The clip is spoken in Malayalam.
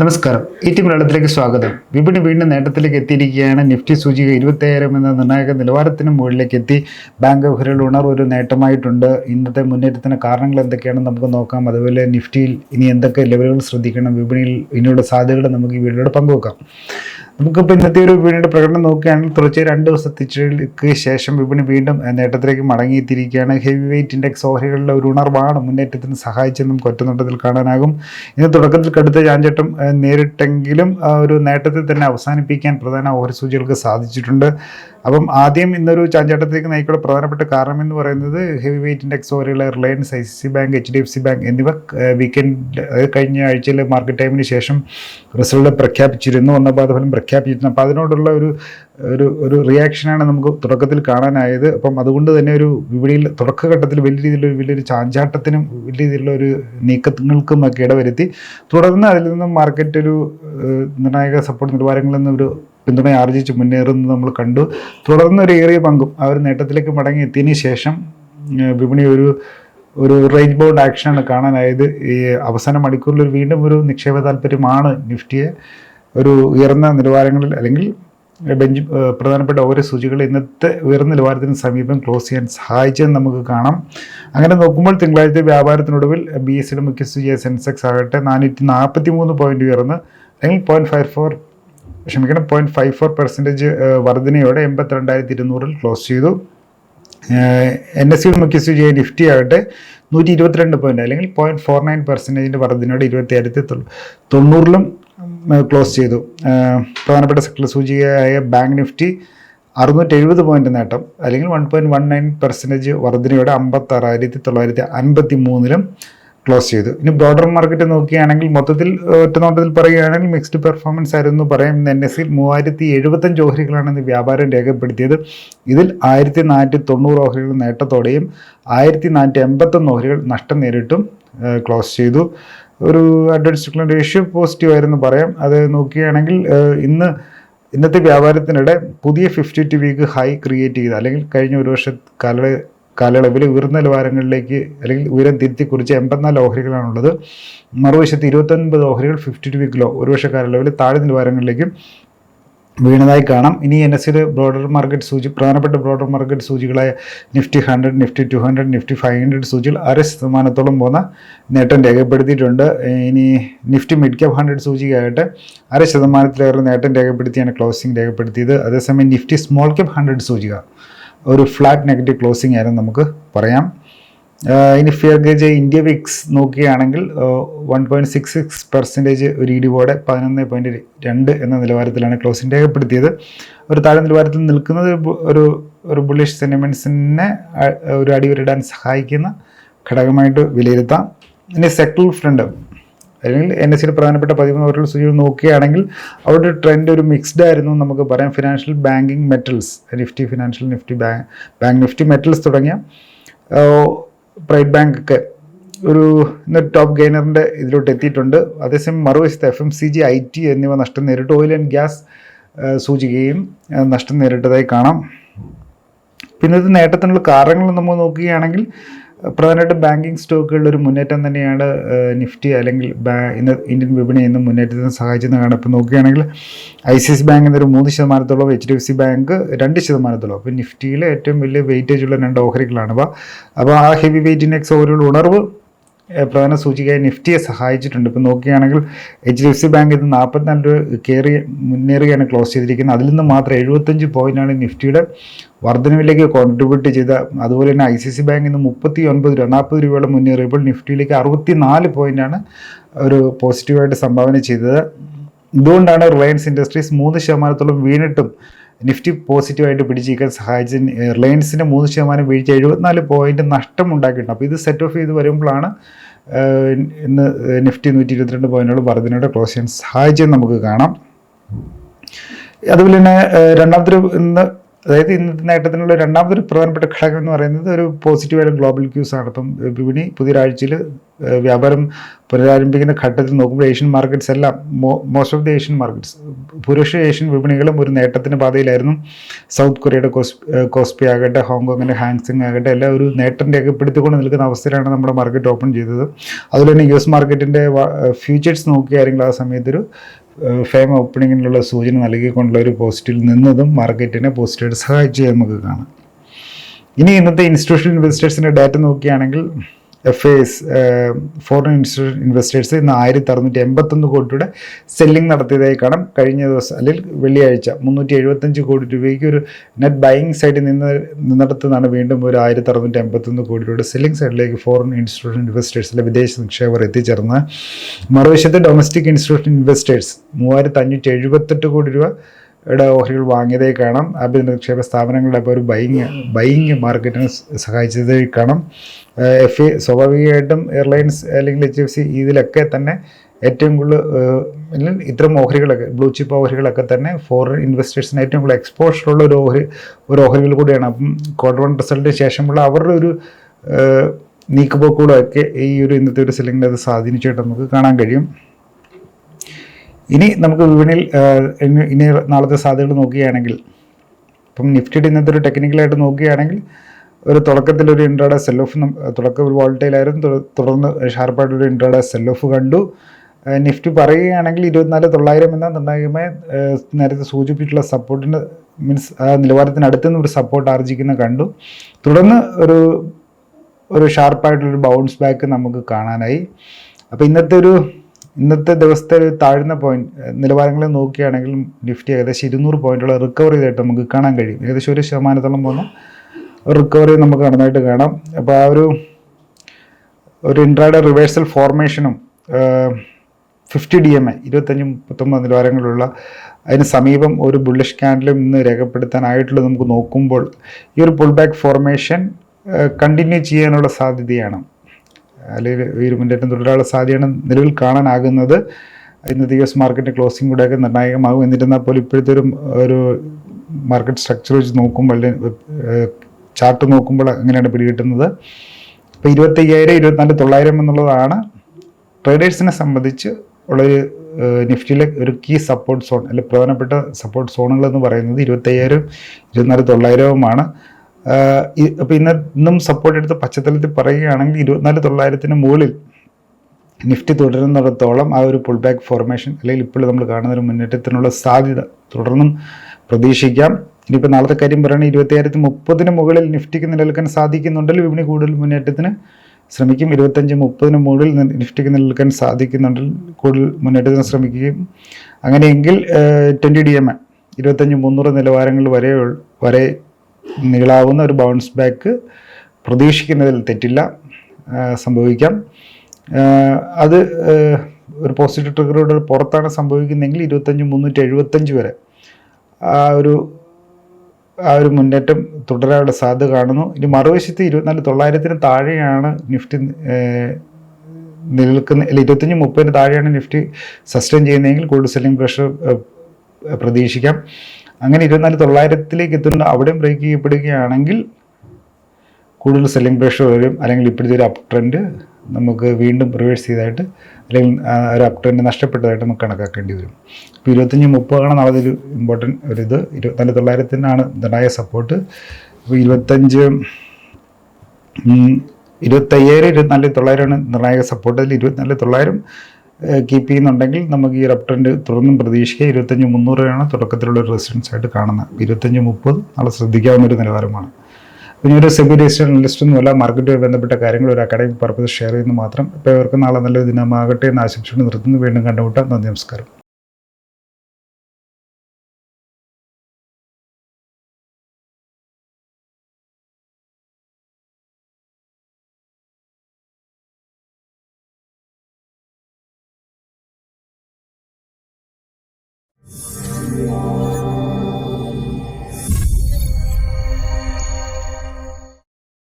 നമസ്കാരം. ഈ ടി മലയാളത്തിലേക്ക് സ്വാഗതം. വിപണി വീണ്ടും നേട്ടത്തിലേക്ക് എത്തിയിരിക്കുകയാണ്. നിഫ്റ്റി സൂചിക ഇരുപത്തയ്യായിരം എന്ന നിർണായക നിലവാരത്തിന് മുകളിലേക്ക് എത്തി ബാങ്ക് ഓഹരികൾ ഉണർവ് ഒരു നേട്ടമായിട്ടുണ്ട്. ഇന്നത്തെ മുന്നേറ്റത്തിന് കാരണങ്ങൾ എന്തൊക്കെയാണെന്ന് നമുക്ക് നോക്കാം. അതുപോലെ നിഫ്റ്റിയിൽ ഇനി എന്തൊക്കെ ലെവലുകൾ ശ്രദ്ധിക്കണം. വിപണിയിൽ ഇനിയുള്ള സാധ്യതകൾ നമുക്ക് ഈ വീഡിയോയുടെ പങ്കുവെക്കാം. നമുക്കിപ്പോൾ ഇന്നത്തെ ഒരു വിപണിയുടെ പ്രകടനം നോക്കുകയാണെങ്കിൽ തുടർച്ചയായി രണ്ട് ദിവസത്തേക്ക് ശേഷം വിപണി വീണ്ടും നേട്ടത്തിലേക്ക് മടങ്ങിയെത്തിയിരിക്കുകയാണ്. ഹെവി വെയിറ്റ് ഇൻഡെക്സ് ഓഹരികളുടെ ഒരു ഉണർവാണ് മുന്നേറ്റത്തിന് സഹായിച്ചെന്ന് നമുക്ക് ഒറ്റനോട്ടത്തിൽ കാണാനാകും. ഇന്ന് തുടക്കത്തിൽ കടുത്ത ചാഞ്ചട്ടം നേരിട്ടെങ്കിലും ഒരു നേട്ടത്തിൽ തന്നെ അവസാനിപ്പിക്കാൻ പ്രധാന ഓഹരി സൂചികൾക്ക് സാധിച്ചിട്ടുണ്ട്. അപ്പം ആദ്യം ഇന്നൊരു ചാഞ്ചാട്ടത്തിലേക്ക് നയിക്കുള്ള പ്രധാനപ്പെട്ട കാരണം എന്ന് പറയുന്നത് heavy weight index ഓഹരികളെ Reliance I C C bank H D F C bank എന്നിവ വീക്കെൻഡ് കഴിഞ്ഞ ആഴ്ചയിൽ മാർക്കറ്റ് ടൈമിന് ശേഷം റിസൾട്ട് പ്രഖ്യാപിച്ചിരുന്നു. ഒന്നാം ഫലം പ്രഖ്യാപിച്ചിരുന്നു. അപ്പോൾ അതിനോടുള്ള ഒരു ഒരു ഒരു റിയാക്ഷനാണ് നമുക്ക് തുടക്കത്തിൽ കാണാനായത്. അപ്പം അതുകൊണ്ട് തന്നെ ഒരു വിപണിയിൽ തുടക്കഘട്ടത്തിൽ വലിയ രീതിയിലൊരു വലിയൊരു ചാഞ്ചാട്ടത്തിനും വലിയ രീതിയിലുള്ള ഒരു നീക്കങ്ങൾക്കും ഒക്കെ ഇടവരുത്തി. തുടർന്ന് അതിൽ നിന്നും മാർക്കറ്റ് ഒരു നിർണായക സപ്പോർട്ട് നിലവാരങ്ങളിൽ ഒരു പിന്തുണ ആർജിച്ച് മുന്നേറുന്നത് നമ്മൾ കണ്ടു. തുടർന്ന് ഒരു ഏറിയ പങ്കും ആ ഒരു നേട്ടത്തിലേക്ക് മടങ്ങി എത്തിയതിന് ശേഷം വിപണി ഒരു ഒരു റേഞ്ച് ബോർഡ് ആക്ഷനാണ് കാണാനായത്. ഈ അവസാന മണിക്കൂറിൽ വീണ്ടും ഒരു നിക്ഷേപ താല്പര്യമാണ് നിഫ്റ്റിയെ. ഒരു ഉയർന്ന നിലവാരങ്ങളിൽ അല്ലെങ്കിൽ ബെഞ്ച് പ്രധാനപ്പെട്ട ഓരോ സൂചികൾ ഇന്നത്തെ ഉയർന്ന നിലവാരത്തിന് സമീപം ക്ലോസ് ചെയ്യാൻ സഹായിച്ചെന്ന് നമുക്ക് കാണാം. അങ്ങനെ നോക്കുമ്പോൾ തിങ്കളാഴ്ച വ്യാപാരത്തിനൊടുവിൽ ബി എസ് സിയുടെ മുഖ്യ സൂചിയ സെൻസെക്സ് ആകട്ടെ നാനൂറ്റി നാൽപ്പത്തി മൂന്ന് പോയിന്റ് ഉയർന്ന് അല്ലെങ്കിൽ പോയിന്റ് ഫൈവ് ഫോർ ക്ഷമിക്കണം പോയിന്റ് ഫൈവ് ഫോർ പെർസെന്റേജ് വർധനയോടെ എൺപത്തിരണ്ടായിരത്തി ഇരുന്നൂറിൽ ക്ലോസ് ചെയ്തു. എൻ എസ് സിയുടെ മുഖ്യ സൂചിയായ നിഫ്റ്റി ആകട്ടെ നൂറ്റി ഇരുപത്തിരണ്ട് പോയിന്റ് അല്ലെങ്കിൽ പോയിന്റ് ഫോർ നയൻ പെർസെന്റേജിന്റെ വർധനയോടെ ഇരുപത്തി ആയിരത്തി തൊണ്ണൂറിലും ക്ലോസ് ചെയ്തു. പ്രധാനപ്പെട്ട സെക്ടർ സൂചികയായ ബാങ്ക് നിഫ്റ്റി അറുന്നൂറ്റി എഴുപത് പോയിന്റ് നേട്ടം അല്ലെങ്കിൽ one point one nine percentage വർധനയോടെ അമ്പത്താറായിരത്തി തൊള്ളായിരത്തി അൻപത്തി മൂന്നിലും ക്ലോസ് ചെയ്തു. ഇനി ബ്രോഡർ മാർക്കറ്റ് നോക്കുകയാണെങ്കിൽ മൊത്തത്തിൽ ഒറ്റ ഒറ്റനോട്ടത്തിൽ പറയുകയാണെങ്കിൽ മിക്സ്ഡ് പെർഫോമൻസ് ആയിരുന്നു പറയാം. എൻ എസ് സിയിൽ മൂവായിരത്തി എഴുപത്തഞ്ച് ഓഹരികളാണ് ഇന്ന് വ്യാപാരം രേഖപ്പെടുത്തിയത്. ഇതിൽ ആയിരത്തി നാനൂറ്റി തൊണ്ണൂറ് ഓഹരികൾ നേട്ടത്തോടെയും ആയിരത്തി നാനൂറ്റി എൺപത്തൊന്ന് ഓഹരികൾ നഷ്ടം നേരിട്ടും ക്ലോസ് ചെയ്തു. ഒരു അഡ്വൻസ് റേഷ്യോ പോസിറ്റീവ് ആയിരുന്നു പറയാം. അത് നോക്കുകയാണെങ്കിൽ ഇന്ന് ഇന്നത്തെ വ്യാപാരത്തിനിടെ പുതിയ fifty two week high create ചെയ്ത അല്ലെങ്കിൽ കഴിഞ്ഞ ഒരു വർഷ കാല കാലയളവിൽ ഉയർന്ന നിലവാരങ്ങളിലേക്ക് അല്ലെങ്കിൽ ഉയരം തിരുത്തി കുറിച്ച് എൺപത്തിനാല് ഓഹരികളാണുള്ളത്. മറുവശത്ത് ഇരുപത്തൊൻപത് ഓഹരികൾ ഫിഫ്റ്റി ടു വീക്കിലോ ഒരു വർഷ കാലയളവിൽ താഴെ നിലവാരങ്ങളിലേക്കും വീണതായി കാണാം. ഇനി എൻ എസ് സിയുടെ ബ്രോഡർ മാർക്കറ്റ് സൂചി പ്രധാനപ്പെട്ട broader market സൂചികളായ Nifty hundred Nifty two hundred Nifty five hundred സൂചികൾ അര ശതമാനത്തോളം പോകുന്ന നേട്ടം രേഖപ്പെടുത്തിയിട്ടുണ്ട്. ഇനി നിഫ്റ്റി മിഡ് ക്യാപ് ഹൺഡ്രഡ് സൂചികയായിട്ട് അര ശതമാനത്തിലേറെ നേട്ടം രേഖപ്പെടുത്തിയാണ് ക്ലോസിംഗ് രേഖപ്പെടുത്തിയത്. അതേസമയം നിഫ്റ്റി സ്മോൾ ക്യാപ് ഹൺഡ്രഡ് സൂചിക ഒരു ഫ്ലാറ്റ് നെഗറ്റീവ് ക്ലോസിംഗ് ആയിരുന്നു നമുക്ക് പറയാം. ഇനി ഫിയർ ഗേജ് ഇന്ത്യ വിക്സ് നോക്കുകയാണെങ്കിൽ one point six six percentage ഒരു ഇടിവോടെ പതിനൊന്ന് പോയിന്റ് രണ്ട് എന്ന നിലവാരത്തിലാണ് ക്ലോസിംഗ് രേഖപ്പെടുത്തിയത്. ഒരു താഴെ നിലവാരത്തിൽ നിൽക്കുന്നത് ഒരു ഒരു ബുള്ളിഷ് സെന്റിമെന്റ്സിനെ ഒരു അടി അടിവരിടാൻ സഹായിക്കുന്ന ഘടകമായിട്ട് വിലയിരുത്താം. ഇനി സെക്ടറൽ ഫ്രണ്ട് അല്ലെങ്കിൽ എൻ എസ് സിയുടെ പ്രധാനപ്പെട്ട പതിമൂന്ന് അവരുടെ സൂചികൾ നോക്കുകയാണെങ്കിൽ അവരുടെ ട്രെൻഡ് ഒരു മിക്സ്ഡ് ആയിരുന്നു നമുക്ക് പറയാം. Financial banking metals Nifty financial Nifty bank Nifty metals തുടങ്ങിയ പ്രൈവറ്റ് ബാങ്ക് ഒക്കെ ഒരു ഇന്ന് ടോപ്പ് ഗെയിനറിന്റെ ഇതിലോട്ട് എത്തിയിട്ടുണ്ട്. അതേസമയം മറുവശത്ത് F M C G I T എന്നിവ നഷ്ടം നേരിട്ട് ഓയിൽ ആൻഡ് ഗ്യാസ് സൂചികയും നഷ്ടം നേരിട്ടതായി കാണാം. പിന്നെ ഇത് നേട്ടത്തിനുള്ള കാരണങ്ങൾ നമ്മൾ നോക്കുകയാണെങ്കിൽ പ്രധാനമായിട്ടും ബാങ്കിങ് സ്റ്റോക്കുകളുടെ ഒരു മുന്നേറ്റം തന്നെയാണ് നിഫ്റ്റി അല്ലെങ്കിൽ ഇന്ത്യൻ വിപണി ഇന്ന് മുന്നേറ്റത്തിന് സഹായിച്ചെന്ന് കാണാം ഇപ്പോൾ നോക്കുകയാണെങ്കിൽ ഐ സി എസ് ബാങ്ക് എന്നൊരു മൂന്ന് ശതമാനത്തോളം H D F C bank രണ്ട് ശതമാനത്തോളം. അപ്പോൾ നിഫ്റ്റിയിലെ ഏറ്റവും വലിയ വെയിറ്റേജ് ഉള്ള രണ്ട് ഓഹരികളാണ് അപ്പോൾ അപ്പോൾ ആ ഹെവി വെയിറ്റ് ഇൻഡെക്സ് ഓഹരികളുടെ ഉണർവ് പ്രധാന സൂചികയായി നിഫ്റ്റിയെ സഹായിച്ചിട്ടുണ്ട്. ഇപ്പോൾ നോക്കുകയാണെങ്കിൽ H D F C bank ഇത് നാൽപ്പത്തിനാല് രൂപ കയറി മുന്നേറുകയാണ് ക്ലോസ് ചെയ്തിരിക്കുന്നത്. അതിൽ നിന്ന് മാത്രം എഴുപത്തഞ്ച് പോയിന്റാണ് നിഫ്റ്റിയുടെ വർധനവിലേക്ക് കോൺട്രിബ്യൂട്ട് ചെയ്ത അതുപോലെ തന്നെ ഐ സി സി ബാങ്കിൽ നിന്ന് മുപ്പത്തി ഒൻപത് രൂപ രൂപയോളം മുന്നേറിയപ്പോൾ നിഫ്റ്റിയിലേക്ക് അറുപത്തി നാല് പോയിന്റാണ് ഒരു പോസിറ്റീവായിട്ട് സംഭാവന ചെയ്തത്. ഇതുകൊണ്ടാണ് റിലയൻസ് ഇൻഡസ്ട്രീസ് മൂന്ന് ശതമാനത്തോളം വീണിട്ടും നിഫ്റ്റി പോസിറ്റീവായിട്ട് പിടിച്ചിരിക്കാൻ സഹായിച്ച റിലയൻസിന്റെ മൂന്ന് ശതമാനം വീഴ്ച എഴുപത്തിനാല് പോയിന്റ് നഷ്ടം ഉണ്ടാക്കിയിട്ടുണ്ട്. അപ്പോൾ ഇത് സെറ്റ് ഓഫ് ചെയ്ത് വരുമ്പോഴാണ് ഇന്ന് നിഫ്റ്റി നൂറ്റി ഇരുപത്തിരണ്ട് പോയിന്റുകൾ വർധനയുടെ ക്ലോസ് ചെയ്യാൻ സഹായിച്ചെന്ന് നമുക്ക് കാണാം. അതുപോലെ തന്നെ രണ്ടാമത്തെ ഇന്ന് അതായത് ഇന്നത്തെ നേട്ടത്തിനുള്ള രണ്ടാമതൊരു പ്രധാനപ്പെട്ട ഘടകം എന്ന് പറയുന്നത് ഒരു പോസിറ്റീവായ ഗ്ലോബൽ ക്യൂസ് ആണ്. ഇപ്പം വിപണി പുതിയൊരാഴ്ചയിൽ വ്യാപാരം പുനരാരംഭിക്കുന്ന ഘട്ടത്തിൽ നോക്കുമ്പോൾ ഏഷ്യൻ മാർക്കറ്റ്സ് എല്ലാം most of the Asian markets ഭൂരിപക്ഷ ഏഷ്യൻ വിപണികളും ഒരു നേട്ടത്തിന്റെ പാതയിലായിരുന്നു. സൗത്ത് കൊറിയയുടെ കോസ് കോസ്പി ആകട്ടെ ഹോങ്കോങ്ങിന്റെ ഹാങ്സിങ് ആകട്ടെ എല്ലാം ഒരു നേട്ടം രേഖപ്പെടുത്തിക്കൊണ്ട് നിൽക്കുന്ന അവസ്ഥയിലാണ് നമ്മുടെ മാർക്കറ്റ് ഓപ്പൺ ചെയ്തത്. അതുപോലെ തന്നെ യു എസ് മാർക്കറ്റിന്റെ ഫ്യൂച്ചേഴ്സ് നോക്കുകയാണെങ്കിൽ ആ സമയത്തൊരു ഫേം ഓപ്പണിങ്ങിനുള്ള സൂചന നൽകിക്കൊണ്ടുള്ള ഒരു പോസ്റ്റിൽ നിന്നതും മാർക്കറ്റിനെ പോസ്റ്റായിട്ട് സഹായിച്ചു നമുക്ക് കാണാം. ഇനി ഇന്നത്തെ ഇൻസ്റ്റിറ്റ്യൂഷണൽ ഇൻവെസ്റ്റേഴ്സിന്റെ ഡാറ്റ നോക്കുകയാണെങ്കിൽ F S foreign institution investors ഇന്ന് ആയിരത്തി അറുന്നൂറ്റി എൺപത്തൊന്ന് കോടി രൂപയുടെ സെല്ലിംഗ് നടത്തിയതായി കാണാം. കഴിഞ്ഞ ദിവസം അല്ലെങ്കിൽ വെള്ളിയാഴ്ച മുന്നൂറ്റി എഴുപത്തഞ്ച് കോടി രൂപയ്ക്ക് ഒരു നെറ്റ് ബൈയിങ് സൈഡിൽ നിന്ന് നിന്നിടത്തുനിന്നാണ് വീണ്ടും ഒരു ആയിരത്തി അറുന്നൂറ്റി എൺപത്തൊന്ന് കോടി രൂപയുടെ സെല്ലിംഗ് സൈഡിലേക്ക് ഫോറിൻ ഇൻസ്റ്റിറ്റ്യൂഷൻ ഇൻവെസ്റ്റേഴ്സിലെ വിദേശ നിക്ഷേപർ എത്തിച്ചേർന്ന്. മറുവശത്ത് ഡൊമസ്റ്റിക് ഇൻസ്റ്റിറ്റ്യൂഷൻ ഇൻവെസ്റ്റേഴ്സ് മൂവായിരത്തി അഞ്ഞൂറ്റി എഴുപത്തെട്ട് കോടി രൂപ യുടെ ഓഹരികൾ വാങ്ങിയതേ കാണാം. ആഭ്യന്തര നിക്ഷേപ സ്ഥാപനങ്ങളുടെ ഒരു ബൈങ് ബൈങ് മാർക്കറ്റിനെ സഹായിച്ചതേ കാണാം. എഫ് സ്വാഭാവികമായിട്ടും എയർലൈൻസ് അല്ലെങ്കിൽ എച്ച് എഫ് സി ഇതിലൊക്കെ തന്നെ ഏറ്റവും കൂടുതൽ ഇത്തരം ഓഹരികളൊക്കെ ബ്ലൂ ചിപ്പ് ഓഹരികളൊക്കെ തന്നെ ഫോറിൻ ഇൻവെസ്റ്റേഴ്സിന് ഏറ്റവും കൂടുതൽ എക്സ്പോഷർ ഉള്ള ഒരു ഓഹരി ഒരു ഓഹരികൾ കൂടിയാണ്. അപ്പം ക്വാർട്ടർ വൺ റിസൾട്ടിന് ശേഷമുള്ള അവരുടെ ഒരു ഒക്കെ ഈ ഒരു ഇന്നത്തെ ഒരു സെല്ലിങ്ങിനെ അത് സ്വാധീനിച്ചിട്ട് നമുക്ക് കാണാൻ കഴിയും. ഇനി നമുക്ക് വിപണിയിൽ ഇനി- നാളത്തെ സാധ്യതകൾ നോക്കുകയാണെങ്കിൽ ഇപ്പം നിഫ്റ്റിയുടെ ഇന്നത്തെ ഒരു ടെക്നിക്കലായിട്ട് നോക്കുകയാണെങ്കിൽ ഒരു തുടക്കത്തിൽ ഒരു ഇൻട്രാഡ സെൽ ഓഫ് തുടക്കം ഒരു വോൾട്ടേലായിരുന്നു തുട- തുടർന്ന് ഷാർപ്പായിട്ട് ഒരു ഇൻട്രാഡ സെൽ ഓഫ് കണ്ടു. നിഫ്റ്റ് പറയുകയാണെങ്കിൽ ഇരുപത്തിനാല് തൊള്ളായിരം എന്ന നിർണായകമായ നേരത്തെ സൂചിപ്പിച്ചിട്ടുള്ള സപ്പോർട്ടിന്റെ മീൻസ് ആ നിലവാരത്തിന് അടുത്ത് നിന്ന് ഒരു സപ്പോർട്ട് ആർജിക്കുന്ന കണ്ടു. തുടർന്ന് ഒരു ഒരു ഷാർപ്പായിട്ടുള്ളൊരു ബൗൺസ് ബാക്ക് നമുക്ക് കാണാനായി. അപ്പോൾ ഇന്നത്തെ ഒരു ഇന്നത്തെ ദിവസത്തെ ഒരു താഴ്ന്ന പോയിന്റ് നിലവാരങ്ങളെ നോക്കുകയാണെങ്കിൽ നിഫ്റ്റി ഏകദേശം ഇരുന്നൂറ് പോയിന്റുള്ള റിക്കവർ ചെയ്തായിട്ട് നമുക്ക് കാണാൻ കഴിയും. ഏകദേശം ഒരു ശതമാനത്തോളം പോകുന്ന റിക്കവറി നമുക്ക് നടന്നതായിട്ട് കാണാം. അപ്പോൾ ആ ഒരു ഒരു ഇൻട്രാഡ റിവേഴ്സൽ ഫോർമേഷനും ഫിഫ്റ്റി ഡി എം എ ഇരുപത്തഞ്ച് മുപ്പത്തൊമ്പത് നിലവാരങ്ങളുള്ള അതിന് സമീപം ഒരു ബുള്ളിഷ് ക്യാൻഡിലും ഇന്ന് രേഖപ്പെടുത്താനായിട്ടുള്ളത് നമുക്ക് നോക്കുമ്പോൾ ഈ ഒരു പുൾ ബാക്ക് ഫോർമേഷൻ കണ്ടിന്യൂ ചെയ്യാനുള്ള സാധ്യതയാണ്. അല്ലെങ്കിൽ ഈ മുന്നേറ്റം തുടരാനുള്ള സാധ്യതയാണ് നിലവിൽ കാണാനാകുന്നത്. ഇന്നത്തെ യു എസ് മാർക്കറ്റ് ക്ലോസിംഗ് കൂടെയൊക്കെ നിർണായകമാകും. എന്നിരുന്നാൽ പോലും ഇപ്പോഴത്തെ ഒരു ഒരു മാർക്കറ്റ് സ്ട്രക്ചർ വെച്ച് നോക്കുമ്പോൾ ചാർട്ട് നോക്കുമ്പോൾ അങ്ങനെയാണ് പിടികിട്ടുന്നത്? ഇപ്പോൾ ഇരുപത്തയ്യായിരം ഇരുപത്തിനാല് തൊള്ളായിരം എന്നുള്ളതാണ് ട്രേഡേഴ്സിനെ സംബന്ധിച്ച് ഉള്ളൊരു നിഫ്റ്റിയിലെ ഒരു കീ സപ്പോർട്ട് സോൺ അല്ലെങ്കിൽ പ്രധാനപ്പെട്ട സപ്പോർട്ട് സോണുകൾ എന്ന് പറയുന്നത് ഇരുപത്തയ്യായിരം ഇരുപത്തിനാല് തൊള്ളായിരവുമാണ്. അപ്പോൾ ഇന്ന് ഇന്നും സപ്പോർട്ട് എടുത്ത് പശ്ചാത്തലത്തിൽ പറയുകയാണെങ്കിൽ ഇരുപത്തിനാല് തൊള്ളായിരത്തിന് മുകളിൽ നിഫ്റ്റി തുടരുന്നിടത്തോളം ആ ഒരു പുൾ ബാക്ക് ഫോർമേഷൻ അല്ലെങ്കിൽ ഇപ്പോൾ നമ്മൾ കാണുന്ന ഒരു മുന്നേറ്റത്തിനുള്ള സാധ്യത തുടർന്നും പ്രതീക്ഷിക്കാം. ഇനിയിപ്പോൾ നാളത്തെ കാര്യം പറയുകയാണെങ്കിൽ ഇരുപത്തിയായിരത്തി മുപ്പതിന് മുകളിൽ നിഫ്റ്റിക്ക് നിലനിൽക്കാൻ സാധിക്കുന്നുണ്ടെങ്കിൽ വിപണി കൂടുതൽ മുന്നേറ്റത്തിന് ശ്രമിക്കും. ഇരുപത്തഞ്ച് മുപ്പതിന് മുകളിൽ നിഫ്റ്റിക്ക് നിലനിൽക്കാൻ സാധിക്കുന്നുണ്ടെങ്കിൽ കൂടുതൽ മുന്നേറ്റത്തിന് ശ്രമിക്കുകയും. അങ്ങനെയെങ്കിൽ ട്വന്റി ഡി എം എ ഇരുപത്തഞ്ച് മുന്നൂറ് നിലവാരങ്ങൾ വരെ വരെ നീളാവുന്ന ഒരു ബൗൺസ് ബാക്ക് പ്രതീക്ഷിക്കുന്നതിൽ തെറ്റില്ല സംഭവിക്കാം. അത് ഒരു പോസിറ്റീവ് ട്രിഗറുടെ പുറത്താണ് സംഭവിക്കുന്നതെങ്കിൽ ഇരുപത്തഞ്ച് മുന്നൂറ്റി എഴുപത്തഞ്ച് വരെ ആ ഒരു ആ ഒരു മുന്നേറ്റം തുടരാനുള്ള സാധ്യത കാണുന്നു. ഇനി മറുവശത്ത് ഇരുപത്തിനാല് തൊള്ളായിരത്തിന് താഴെയാണ് നിഫ്റ്റി നിലനിൽക്കുന്ന അല്ല ഇരുപത്തഞ്ച് മുപ്പതിന് താഴെയാണ് നിഫ്റ്റി സസ്റ്റെയിൻ ചെയ്യുന്നതെങ്കിൽ കൂടുതൽ സെല്ലിംഗ് പ്രഷർ പ്രതീക്ഷിക്കാം. അങ്ങനെ ഇരുപത്തിനാല് തൊള്ളായിരത്തിലേക്ക് എത്തുന്ന അവിടെയും ബ്രേക്ക് ചെയ്യപ്പെടുകയാണെങ്കിൽ കൂടുതൽ സെല്ലിംഗ് പ്രഷർ വരും. അല്ലെങ്കിൽ ഇപ്പോഴത്തെ ഒരു അപ് ട്രെൻഡ് നമുക്ക് വീണ്ടും റിവേഴ്സ് ചെയ്തായിട്ട് അല്ലെങ്കിൽ ഒരു അപ് ട്രെൻഡ് നഷ്ടപ്പെട്ടതായിട്ട് നമുക്ക് കണക്കാക്കേണ്ടി വരും. ഇപ്പോൾ ഇരുപത്തഞ്ച് മുപ്പതാണ് ഒരു ഇമ്പോർട്ടന്റ് ഒരു ഇത്. ഇരുപത്തിനാല് തൊള്ളായിരത്തിനാണ് ഉണ്ടായ സപ്പോർട്ട് അപ്പോൾ ഇരുപത്തഞ്ച് ഇരുപത്തയ്യായിരം ഇരുപത്തിനാല് തൊള്ളായിരമാണ് നിർണായക സപ്പോർട്ട് അതിൽ ഇരുപത്തിനാല് തൊള്ളായിരം കീപ്പ് ചെയ്യുന്നുണ്ടെങ്കിൽ നമുക്ക് ഈ ട്രെൻഡ് തുടർന്നും പ്രതീക്ഷിക്കുക ഇരുപത്തഞ്ച് മുന്നൂറാണ് തുടക്കത്തിലുള്ള ഒരു റെസിഡൻസ് ആയിട്ട് കാണുന്നത്. ഇരുപത്തഞ്ച് മുപ്പത് നാളെ ശ്രദ്ധിക്കാവുന്ന ഒരു നിലവാരമാണ്. പിന്നെ ഒരു സെബി രജിസ്റ്റർ അനലിസ്റ്റ് ഒന്നുമല്ല മാർക്കറ്റുമായി ബന്ധപ്പെട്ട കാര്യങ്ങൾ ഒരു അക്കാഡമിക് പർപ്പസ് ഷെയർ ചെയ്യുന്നു മാത്രം. ഇപ്പോൾ ഇവർക്ക് നാളെ നല്ലൊരു ദിനമാകട്ടെ എന്ന് ആശംസിച്ചുകൊണ്ട് നിർത്തുന്നു. വീണ്ടും കണ്ടുമുട്ടാം. നന്ദി നമസ്കാരം. 我。